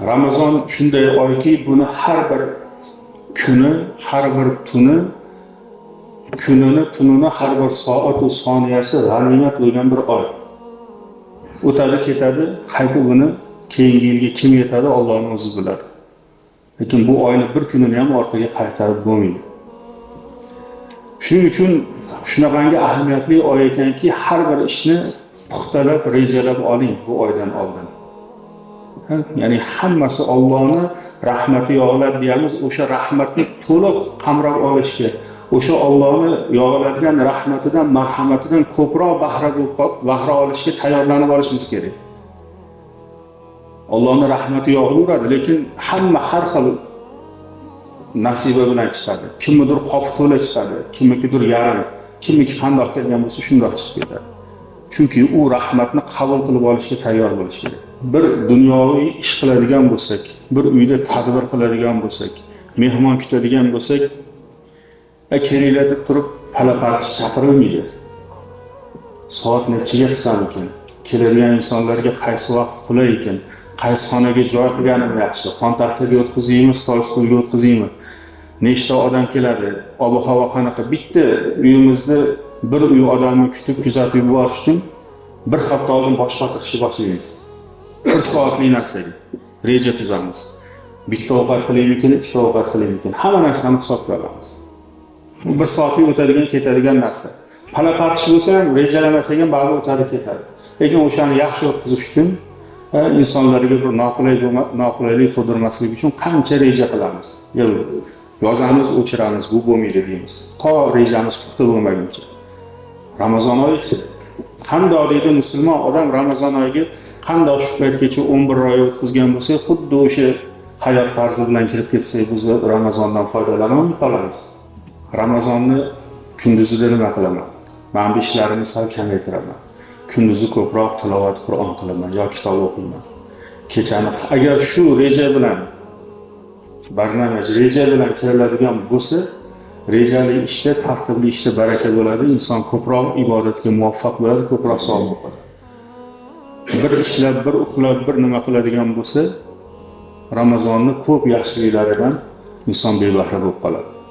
ramazon shunday oyki buni har bir kuni har bir tuni kunini tunini har bir soatu soniyasi g'animat bo'lgan bir oy. O'tadi ketadi qaytib buni keyingi yilga kim yetadi ollohni o'zi biladi. Lekin bu oyni bir kunini ham orqaga qaytarib bo'lmaydi. Shuning uchun shunaqangi ahamiyatli oy ekanki har bir ishni puxtalab rejalab oling bu oydan oldin. Ya'ni hammasi Allohni rahmati yog'iladi deyamiz o'sha rahmatni to'liq qamrab olishga o'sha Allohni yog'iladigan rahmatidan marhamatidan ko'proq bahra bahra olishga tayyorlanib olishimiz kerak. Allohning rahmati yog'ilaveradi lekin hamma har xil nasiba bilan chiqadi. Kimnidir qopi to'la chiqadi kimnikidir yarim kimniki qandoq kelgan bo'lsa shundoq chiqib ketadi. Chunki u rahmatni qabul qilib olishga tayyor bo'lish kerak. Bir dunyoviy ish qiladigan bo'lsak bir uyda tadbir qiladigan bo'lsak mehmon kutadigan bo'lsak "E, kelinglar deb turib palaparti chaqirilmaydi. Soat nechiga qilsam ekan? Keladigan insonlarga qaysi vaqt qulay ekan? Qaysi xonaga joy qilganim yaxshi? Xon taxtaga o'tkazaymi stol ustiga o'tkazaymi? Nechta odam keladi? Ob havo qanaqa? Bitta uyimizni bir uy odamni kutib kuzatib yuborish uchun bir hafta oldin bosh qotirishni boshlaymiz. Bir soatlik narsaga reja tuzamiz. Bitta ovqat qilaymikin ikkita ovqat qilaymikin hamma narsani hisobga olamiz. Bu bir soatlik o'tadigan ketadigan narsa. Pala partish bo'lsa ham rejalamasak ham baribir o'tadi ketadi. Lekin o'shani yaxshi o'tkazish uchun e, insonlarga bir noqulay noqulaylik tug'dirmaslik uchun qancha reja qilamiz? Yo, yozamiz o'chiramiz bu bo'lmaydi deymiz. To rejamiz puxta bo'lmaguncha. Ramazon oyi qandoq deydi musulmon odam ramazon oyiga qandoq shu paytgacha o'n bir oy o'tkazgan bo'lsa xuddi o'sha hayot tarzi bilan kirib ketsak biz ramazondan foydalanolmay qolamiz. Ramazonni kunduzida nima qilaman? Mana bu ishlarimni sal kamaytiraman. Kunduzi ko'proq tilovat qur'on qilaman yo kitob o'qiyman kechani agar shu reja bilan barnamaj reja bilan kiriladigan bo'lsa rejali ishda tartibli ishda baraka bo'ladi. Inson ko'proq ibodatga muvaffaq bo'ladi ko'proq savob o'qidi bir ishlab bir uxlab bir nima qiladigan bo'lsa ramazonni ko'p yaxshiliklaridan inson bebahra bo'lib qoladi.